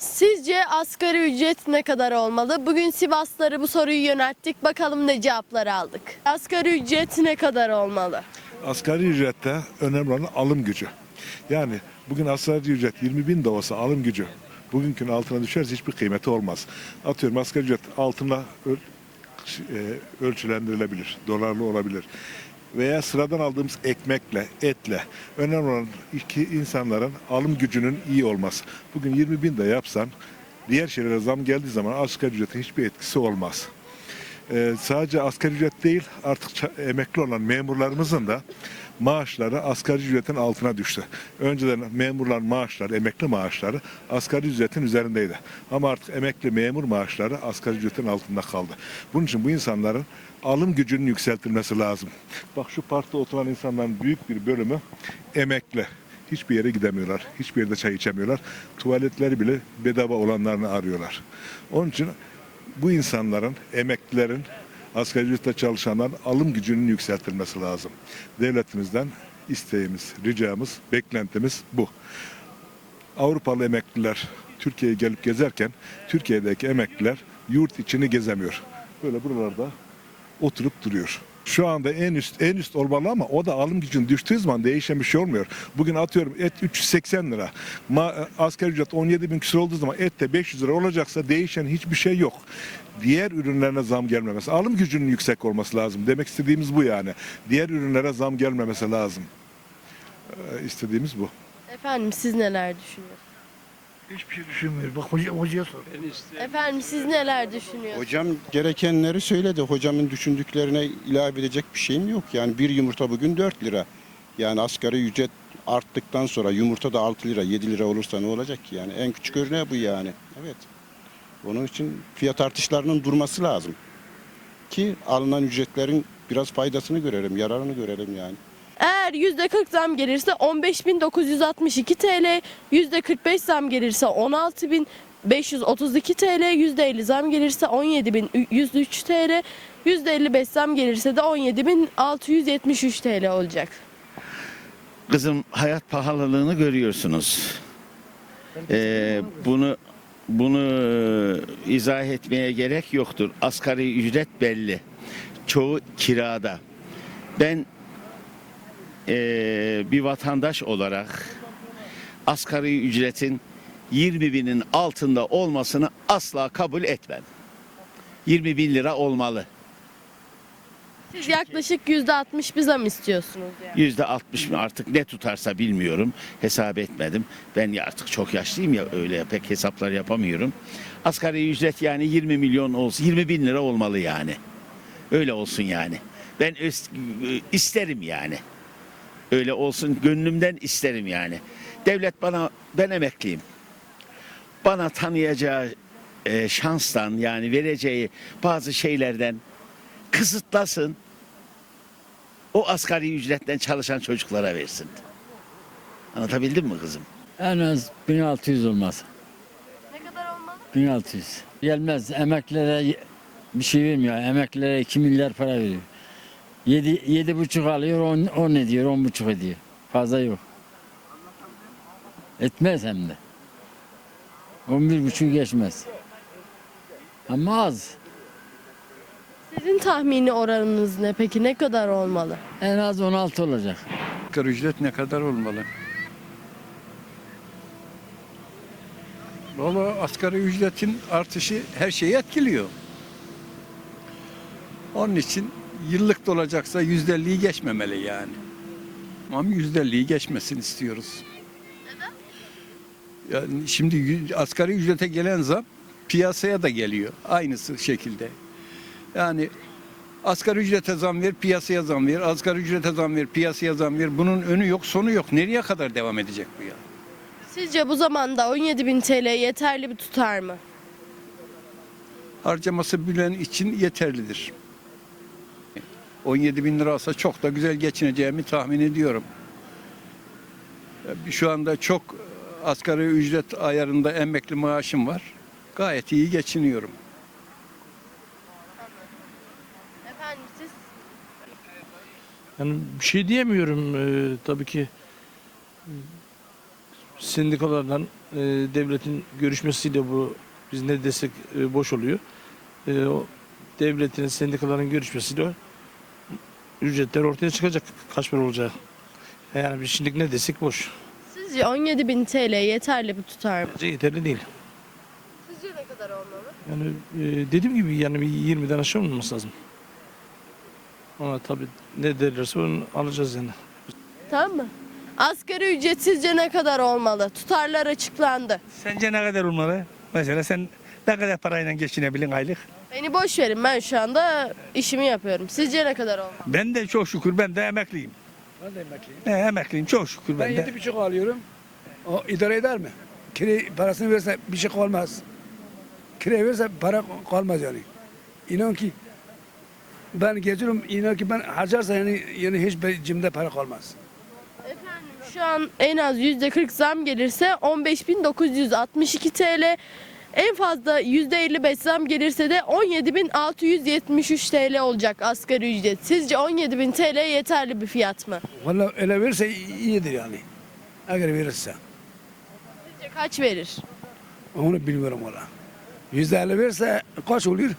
Sizce asgari ücret ne kadar olmalı? Bugün Sivasları bu soruyu yönelttik. Bakalım ne cevaplar aldık. Asgari ücret ne kadar olmalı? Asgari ücrette önemli olan alım gücü. Yani bugün asgari ücret 20 bin de olsa alım gücü bugünkünün altına düşerse hiçbir kıymeti olmaz. Atıyorum asgari ücret altına e, ölçülendirilebilir, dolarlı olabilir. Veya sıradan aldığımız ekmekle, etle önemli olan iki insanların alım gücünün iyi olması. Bugün 20 bin de yapsan diğer şeylere zam geldiği zaman asgari ücretin hiçbir etkisi olmaz. Ee, sadece asgari ücret değil artık emekli olan memurlarımızın da maaşları asgari ücretin altına düştü. Önceden memurlar maaşları, emekli maaşları asgari ücretin üzerindeydi. Ama artık emekli memur maaşları asgari ücretin altında kaldı. Bunun için bu insanların alım gücünün yükseltilmesi lazım. Bak şu parkta oturan insanların büyük bir bölümü emekli. Hiçbir yere gidemiyorlar. Hiçbir yerde çay içemiyorlar. Tuvaletleri bile bedava olanlarını arıyorlar. Onun için bu insanların, emeklilerin, asgari ücretle çalışanların alım gücünün yükseltilmesi lazım. Devletimizden isteğimiz, ricamız, beklentimiz bu. Avrupalı emekliler Türkiye'ye gelip gezerken Türkiye'deki emekliler yurt içini gezemiyor. Böyle buralarda oturup duruyor. Şu anda en üst en üst olmalı ama o da alım gücün düştüğü zaman değişen bir şey olmuyor. Bugün atıyorum et 380 lira. Ma, asgari ücret 17 bin küsur olduğu zaman et de 500 lira olacaksa değişen hiçbir şey yok. Diğer ürünlerine zam gelmemesi, alım gücünün yüksek olması lazım. Demek istediğimiz bu yani. Diğer ürünlere zam gelmemesi lazım. Ee, istediğimiz bu. Efendim siz neler düşünüyorsunuz? Hiçbir şey düşünmüyor. Bak hoca, hocaya sor. Efendim siz neler düşünüyorsunuz? Hocam gerekenleri söyledi. Hocamın düşündüklerine ilave edecek bir şeyim yok. Yani bir yumurta bugün 4 lira. Yani asgari ücret arttıktan sonra yumurta da 6 lira 7 lira olursa ne olacak ki yani? En küçük örneği bu yani. Evet. Onun için fiyat artışlarının durması lazım. Ki alınan ücretlerin biraz faydasını görelim, yararını görelim yani. Eğer %40 zam gelirse 15.962 TL, %45 zam gelirse 16.532 TL, %50 zam gelirse 17.103 TL, %55 zam gelirse de 17.673 TL olacak. Kızım hayat pahalılığını görüyorsunuz. Ee, bunu bunu izah etmeye gerek yoktur. Asgari ücret belli. Çoğu kirada. Ben ee, bir vatandaş olarak asgari ücretin 20 binin altında olmasını asla kabul etmem. 20 bin lira olmalı. Siz yaklaşık %60 bir zam istiyorsunuz yani. Yüzde altmış mı artık ne tutarsa bilmiyorum. Hesap etmedim. Ben ya artık çok yaşlıyım ya öyle pek hesaplar yapamıyorum. Asgari ücret yani 20 milyon olsun 20 bin lira olmalı yani. Öyle olsun yani. Ben isterim yani. Öyle olsun gönlümden isterim yani. Devlet bana ben emekliyim. Bana tanıyacağı e, şanstan yani vereceği bazı şeylerden kısıtlasın o asgari ücretten çalışan çocuklara versin. Anlatabildim mi kızım? En az 1600 olmaz. Ne kadar olmalı? 1600. Gelmez. Emeklilere bir şey vermiyor. Emeklilere 2 milyar para veriyor. 7 yedi buçuk alıyor, 10, 10 ediyor, 10 buçuk ediyor. Fazla yok. Etmez hem de. 11 buçuk geçmez. Ama az. Sizin tahmini oranınız ne peki? Ne kadar olmalı? En az 16 olacak. Asgari ücret ne kadar olmalı? Valla asgari ücretin artışı her şeyi etkiliyor. Onun için yıllık da olacaksa yüzde elliyi geçmemeli yani. Ama yüzde elliyi geçmesin istiyoruz. Yani şimdi asgari ücrete gelen zam piyasaya da geliyor. Aynısı şekilde. Yani Asgari ücrete zam ver, piyasaya zam ver. Asgari ücrete zam ver, piyasaya zam ver. Bunun önü yok, sonu yok. Nereye kadar devam edecek bu ya? Sizce bu zamanda 17.000 TL yeterli bir tutar mı? Harcaması bilen için yeterlidir. 17 bin lira olsa çok da güzel geçineceğimi tahmin ediyorum. Şu anda çok asgari ücret ayarında emekli maaşım var. Gayet iyi geçiniyorum. Efendim siz? Yani bir şey diyemiyorum. Ee, tabii ki sendikalarla e, devletin görüşmesiyle bu biz ne desek e, boş oluyor. E, o devletin sendikaların görüşmesiyle ücretler ortaya çıkacak kaç para olacak. Yani biz şimdi ne desek boş. Sizce 17.000 TL yeterli bir tutar mı? Bence yeterli değil. Sizce ne kadar olmalı? Yani e, dediğim gibi yani bir 20'den aşağı olmaması lazım. Ama tabii ne derlerse onu alacağız yani. Tamam mı? Asgari ücret sizce ne kadar olmalı? Tutarlar açıklandı. Sence ne kadar olmalı? Mesela sen ne kadar parayla geçinebilin aylık? Beni boş verin ben şu anda işimi yapıyorum. Sizce ne kadar olmalı? Ben de çok şükür ben de emekliyim. Ben de emekliyim. He, emekliyim çok şükür Ben ben de. yedi buçuk alıyorum. O idare eder mi? Kire parasını verse bir şey kalmaz. Kire verse para kalmaz yani. İnan ki ben geziyorum inan ki ben harcarsa yani, yani hiç bir cimde para kalmaz. Efendim şu an en az %40 zam gelirse 15.962 TL. En fazla %55 zam gelirse de 17.673 TL olacak asgari ücret. Sizce 17.000 TL yeterli bir fiyat mı? Valla öyle verirse iyidir yani. Eğer verirse. Sizce kaç verir? Onu bilmiyorum valla. Yüzde elli verirse kaç olur?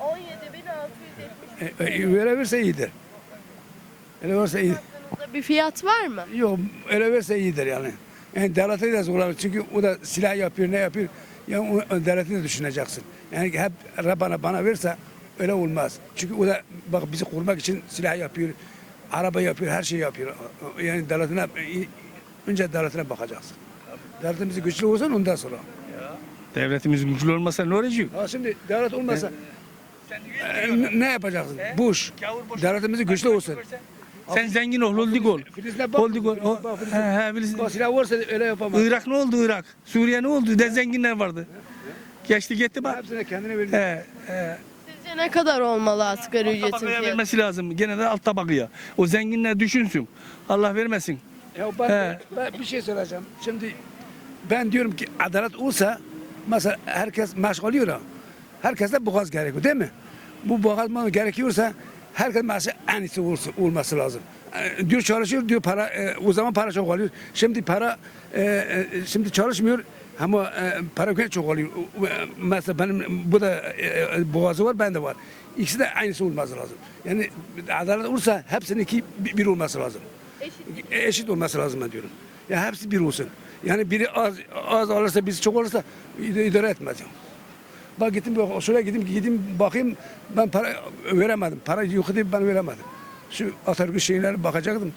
17.673 E, öyle verirse iyidir. Öyle verirse iyi. Aklınızda bir fiyat var mı? Yok öyle verse iyidir yani. Yani devlete de zorlanır. Çünkü o da silah yapıyor ne yapıyor. Yani o, o devleti de düşüneceksin. Yani hep bana bana verse öyle olmaz. Çünkü o da bak bizi korumak için silah yapıyor. Araba yapıyor, her şey yapıyor. Yani devletine önce devletine bakacaksın. Devletimiz güçlü olsun ondan sonra. Devletimiz güçlü olmasa ne olacak? Ha şimdi devlet olmasa e, ne- yapacaksın? Buş. Devletimiz güçlü olsun. Sen zengin ol, oldu gol. Filiz'le bak. Oldu gol. O- Bak, Filiz'le- He, he, Bak silah varsa öyle yapamaz. Irak ne oldu Irak? Suriye ne oldu? De zenginler vardı. Geçti gitti bak. Hepsine kendine verir. He, he. Sizce ne kadar olmalı asgari ücretin Tabakaya fiyatı? vermesi lazım. Gene de alt tabakaya. O zenginler düşünsün. Allah vermesin. Ya ben, He. ben bir şey söyleyeceğim. Şimdi ben diyorum ki adalet olsa mesela herkes maaş alıyor ha. Herkese boğaz gerekiyor değil mi? Bu boğaz gerekiyorsa herkes maaşı en iyisi olması lazım. E, Diyor çalışıyor diyor para e, o zaman para çok alıyor. Şimdi para e, şimdi çalışmıyor ama para gene çok alıyor. O- o- Mesela benim bu da boğazı var bende var. İkisi de aynısı olması lazım. Yani adalet olursa hepsinin iki bir, olması lazım eşit olması lazım ben diyorum. Ya hepsi bir olsun. Yani biri az az alırsa birisi çok alırsa id- idare etmez. Yani. Bak gittim şuraya gittim gideyim bakayım ben para veremedim. Para yok diye ben veremedim. Şu Atatürk şeyler bakacaktım.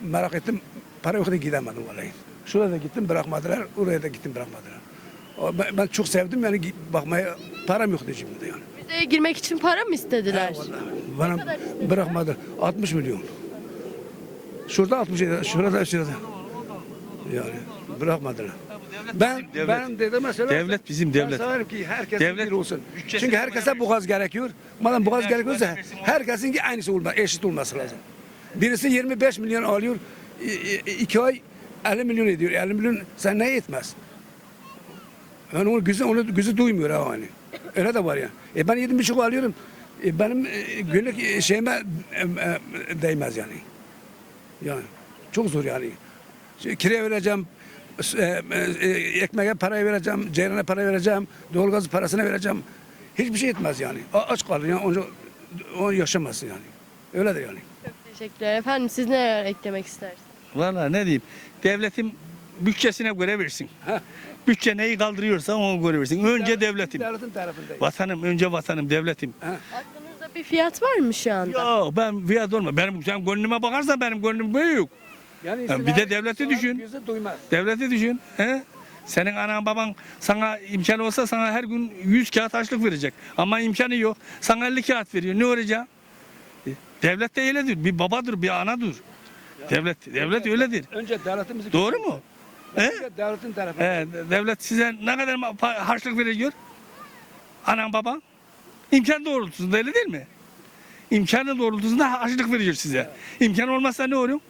Merak ettim. Para yok diye gidemedim vallahi. Şuraya da gittim bırakmadılar. Oraya da gittim bırakmadılar. Ben, ben çok sevdim yani bakmaya param yok diyeceğim yani. Müzeye girmek için para mı istediler? Bana bırakmadı. 60 milyon. Şurada 60 milyon, şurada şurada. Yani bırakmadılar. Ben devlet. ben dedim mesela. Devlet bizim devlet. Ben severim ki herkes Devlet bir olsun. Çünkü herkese bu gaz gerekiyor. Madem bu gaz Devlet gerekiyorsa herkesin ki aynısı olma, eşit olması lazım. Birisi 25 milyon alıyor. iki ay 50 milyon ediyor. 50 milyon sen ne yetmez? Yani onu gözü, onu gözü duymuyor ha hani. Öyle de var ya. E ben yedi buçuk alıyorum. E benim e, günlük e, şeyime e, e, değmez yani. Yani çok zor yani. Kiraya vereceğim, e, e, ekmeğe parayı vereceğim, ceyrana para vereceğim, doğalgaz parasını vereceğim. Hiçbir şey etmez yani. A- Aç kalır yani. Onu, onu yaşamazsın yani. Öyle de yani. Çok teşekkürler. Efendim siz neler eklemek istersiniz? Valla ne diyeyim. Devletin bütçesine göre versin. Bütçe neyi kaldırıyorsa ona göre versin. Önce devletim. Devletin tarafındayım. Vatanım, önce vatanım, devletim. Aklınızda bir fiyat var mı şu anda? Ya ben fiyat olma. Benim sen gönlüme bakarsan benim gönlüm büyük. Yani Ya bir de devleti düşün. Devleti düşün. He? Senin anan baban sana imkanı olsa sana her gün 100 kağıt açlık verecek. Ama imkanı yok. Sana 50 kağıt veriyor. Ne olacak? E, Devlet de öyledir. Bir babadır, bir anadır. Devlet devlet öyledir. Önce devletimizi Doğru mu? He? Önce devletin tarafında. He, devlet size ne kadar harçlık veriyor? Anan baban. İmkan doğrultusunda öyle değil mi? İmkanı doğrultusunda harçlık veriyor size. İmkan olmazsa ne olur?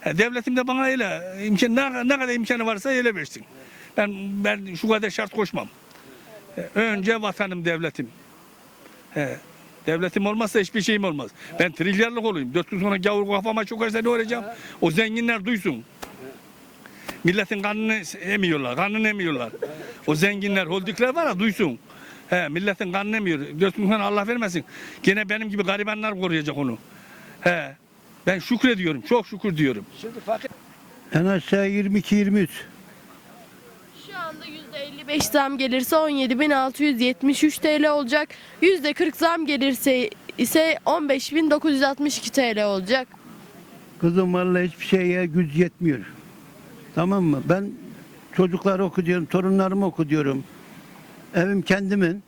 He, devletim de bana öyle imkan ne, ne kadar imkanı varsa öyle versin. Ben ben şu kadar şart koşmam. He, önce vatanım devletim. He, devletim olmazsa hiçbir şeyim olmaz. Ben trilyarlık olayım. Dört gün sonra gavur kafama çökerse ne olacağım? O zenginler duysun. Milletin kanını emiyorlar, kanını emiyorlar. O zenginler, holdükler var ya duysun. He, milletin kanını emiyor. Götünden Allah vermesin. Gene benim gibi garibanlar koruyacak onu. He. Ben şükrediyorum, çok şükür diyorum. Şimdi fakir En aşağı 22-23. Şu anda %55 zam gelirse 17.673 TL olacak. %40 zam gelirse ise 15.962 TL olacak. Kızım vallahi hiçbir şeye güç yetmiyor. Tamam mı? Ben çocukları okutuyorum, torunlarımı okutuyorum. Evim kendimin.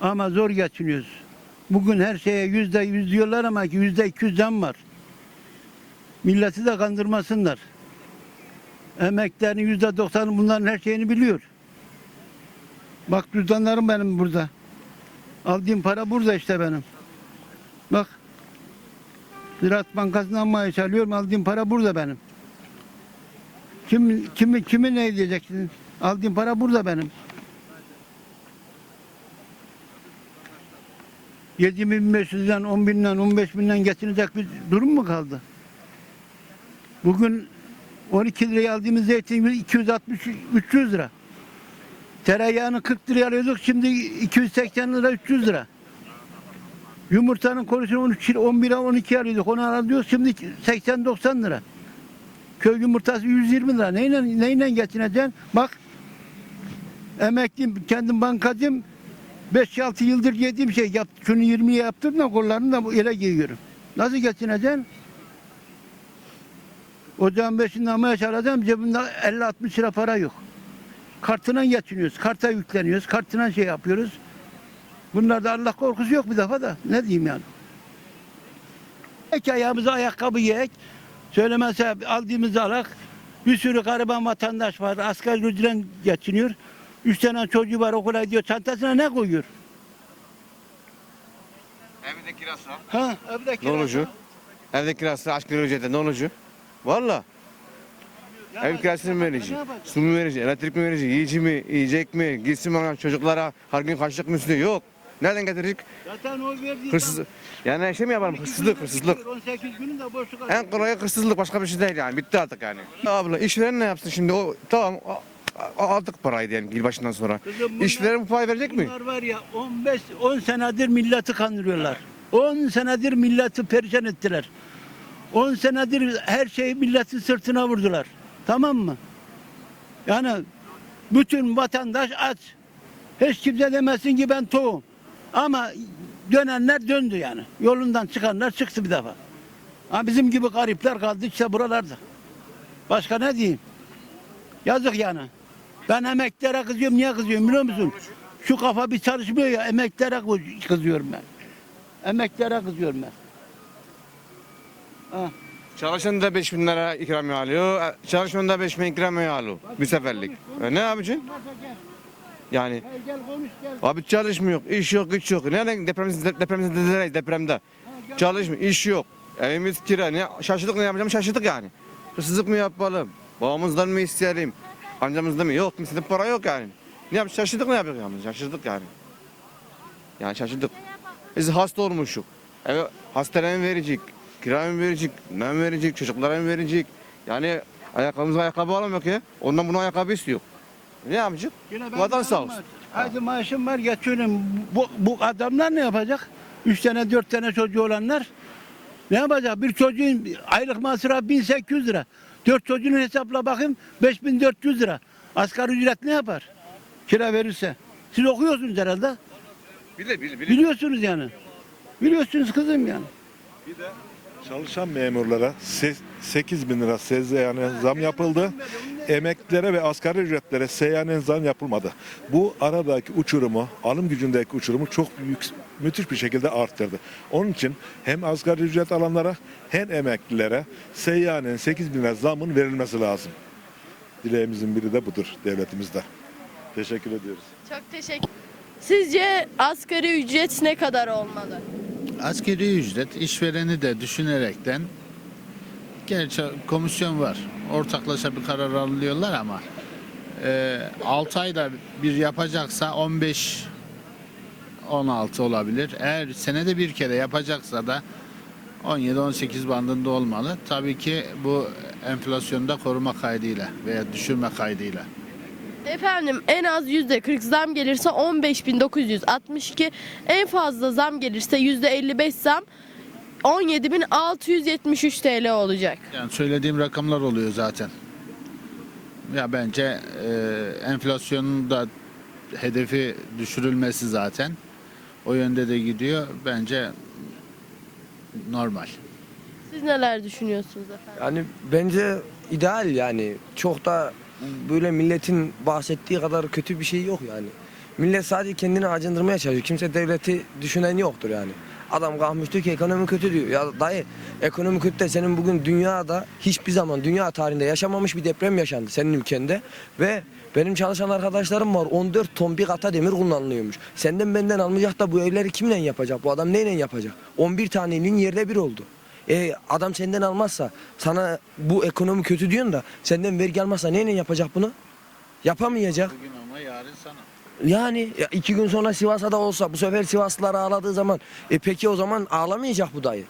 Ama zor geçiniyoruz. Bugün her şeye yüzde yüz diyorlar ama ki yüzde iki yüz zam var. Milleti de kandırmasınlar. Emeklerin yüzde doksanı bunların her şeyini biliyor. Bak cüzdanlarım benim burada. Aldığım para burada işte benim. Bak. Ziraat Bankası'ndan maaş alıyorum. Aldığım para burada benim. Kim, kimi, kimi ne diyeceksin? Aldığım para burada benim. 7500'den, 10 binden, 15 binden geçinecek bir durum mu kaldı? Bugün 12 liraya aldığımız zeytin 260 300 lira. Tereyağını 40 liraya alıyorduk şimdi 280 lira 300 lira. Yumurtanın konusunu 13 lira, 11'e 12 alıyorduk. Onu alıyoruz şimdi 80-90 lira. Köy yumurtası 120 lira. Neyle, neyle geçineceksin? Bak emekliyim, kendim bankacıyım. 5-6 yıldır yediğim şey yap, şunu 20'ye yaptım da kollarını da ele giyiyorum. Nasıl geçineceksin? Ocağın beşinde maaş alacağım cebimde 50-60 lira para yok. Kartına geçiniyoruz, karta yükleniyoruz, kartına şey yapıyoruz. Bunlarda Allah korkusu yok bir defa da. Ne diyeyim yani? Ek ayağımıza ayakkabı yiyek. Söylemezse aldığımız alak. Bir sürü gariban vatandaş var. Asgari ücretle geçiniyor. Üç tane çocuğu var okula gidiyor. Çantasına ne koyuyor? Evde kirası. Ha, evde Ne kirası. olacak? Evde kirası asgari ücrete ne olacak? Valla. Ev kirasını mı verecek? Su mu verecek? Elektrik mi verecek? Yiyici mi? Yiyecek mi? Gitsin bana çocuklara her gün kaçlık mı üstüne? Yok. Nereden getirecek? Zaten o verdiği Hırsız. Yani şey mi yapalım? Hırsızlık, hırsızlık. 18 günün de boşluk alıyor. En kolayı hırsızlık başka bir şey değil yani. Bitti artık yani. Abla işveren ne yapsın şimdi? O tamam a- a- aldık parayı diyelim yılbaşından sonra. Kızım bunlar- İşveren bu parayı verecek mi? Bunlar var ya 15 10 senedir milleti kandırıyorlar. 10 senedir milleti perişan ettiler. 10 senedir her şeyi milletin sırtına vurdular. Tamam mı? Yani bütün vatandaş aç. Hiç kimse demesin ki ben toğum. Ama dönenler döndü yani. Yolundan çıkanlar çıktı bir defa. Ha bizim gibi garipler kaldı işte buralarda. Başka ne diyeyim? Yazık yani. Ben emeklere kızıyorum. Niye kızıyorum biliyor musun? Şu kafa bir çalışmıyor ya. Emeklere kız- kızıyorum ben. Emeklere kızıyorum ben. Ha. Çalışan da 5 bin lira ikramiye alıyor. Çalışan da 5 bin ikramiye alıyor. Bir seferlik. E ne yapacaksın? Yani. Abi çalışmıyor, iş yok, güç yok. Nereden depremde depremde dediler depremde. Çalışmıyor, iş yok. Evimiz kira. Ne şaşırdık ne yapacağım şaşırdık yani. Hırsızlık mı yapalım? Babamızdan mı isteyelim? Amcamızdan mı? Yok, kimsede para yok yani. Ne yap şaşırdık ne yapıyoruz yani? Şaşırdık yani. Yani şaşırdık. Biz hasta olmuşuk. Eve hastaneye verecek? Kira mı verecek? Ne mi verecek? Çocuklara mı verecek? Yani ayakkabımıza ayakkabı alamıyor ki. Ondan bunu ayakkabı istiyor. Ne yapacak? Vatan de sağ olsun. Hadi maaşım var geçiyorum. Bu, bu adamlar ne yapacak? Üç tane dört tane çocuğu olanlar ne yapacak? Bir çocuğun aylık masrafı 1800 lira. Dört çocuğun hesapla bakayım 5400 lira. Asgari ücret ne yapar? Kira verirse. Siz okuyorsunuz herhalde. Bilir, bilir, bilir. Biliyorsunuz yani. Biliyorsunuz kızım yani. Çalışan memurlara 8 bin lira seyyanen zam yapıldı. Emeklilere ve asgari ücretlere seyyanen zam yapılmadı. Bu aradaki uçurumu, alım gücündeki uçurumu çok büyük, müthiş bir şekilde arttırdı. Onun için hem asgari ücret alanlara hem emeklilere seyyanen 8 bin lira zamın verilmesi lazım. Dileğimizin biri de budur devletimizde. Teşekkür ediyoruz. Çok teşekkür Sizce asgari ücret ne kadar olmalı? Askeri ücret işvereni de düşünerekten gerçi komisyon var. Ortaklaşa bir karar alıyorlar ama e, 6 ayda bir yapacaksa 15 16 olabilir. Eğer senede bir kere yapacaksa da 17-18 bandında olmalı. Tabii ki bu enflasyonda koruma kaydıyla veya düşürme kaydıyla. Efendim en az %40 zam gelirse 15.962, en fazla zam gelirse %55 zam 17.673 TL olacak. Yani söylediğim rakamlar oluyor zaten. Ya bence e, enflasyonun da hedefi düşürülmesi zaten. O yönde de gidiyor. Bence normal. Siz neler düşünüyorsunuz efendim? Yani bence ideal yani. Çok da böyle milletin bahsettiği kadar kötü bir şey yok yani. Millet sadece kendini acındırmaya çalışıyor. Kimse devleti düşünen yoktur yani. Adam kalkmış ki ekonomi kötü diyor. Ya dayı ekonomi kötü de senin bugün dünyada hiçbir zaman dünya tarihinde yaşamamış bir deprem yaşandı senin ülkende. Ve benim çalışan arkadaşlarım var 14 ton bir kata demir kullanılıyormuş. Senden benden almayacak da bu evleri kimle yapacak? Bu adam neyle yapacak? 11 tane ilin yerde bir oldu. E adam senden almazsa sana bu ekonomi kötü diyorsun da senden vergi almazsa neyle yapacak bunu? Yapamayacak. Bugün ama yarın sana. Yani ya iki gün sonra Sivas'a da olsa bu sefer Sivaslılar ağladığı zaman e peki o zaman ağlamayacak bu dayı.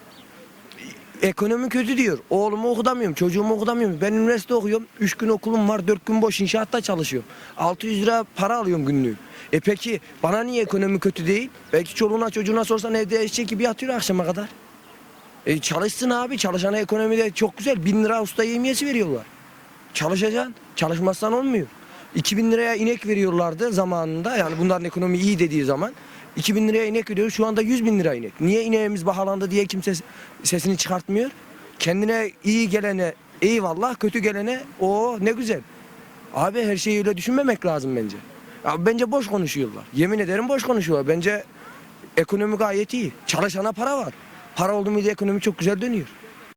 Ekonomi kötü diyor. Oğlumu okutamıyorum, çocuğumu okutamıyorum. Ben üniversite okuyorum. Üç gün okulum var, dört gün boş inşaatta çalışıyorum. 600 lira para alıyorum günlüğü. E peki bana niye ekonomi kötü değil? Belki çoluğuna çocuğuna sorsan evde eşek gibi yatıyor akşama kadar. E çalışsın abi. Çalışana ekonomide çok güzel. Bin lira usta yemiyesi veriyorlar. Çalışacaksın. Çalışmazsan olmuyor. 2000 liraya inek veriyorlardı zamanında. Yani bunların ekonomi iyi dediği zaman. 2000 liraya inek veriyor. Şu anda 100 bin lira inek. Niye ineğimiz bahalandı diye kimse sesini çıkartmıyor. Kendine iyi gelene eyvallah, kötü gelene o ne güzel. Abi her şeyi öyle düşünmemek lazım bence. Ya bence boş konuşuyorlar. Yemin ederim boş konuşuyorlar. Bence ekonomi gayet iyi. Çalışana para var. Para oldu mu diye ekonomi çok güzel dönüyor.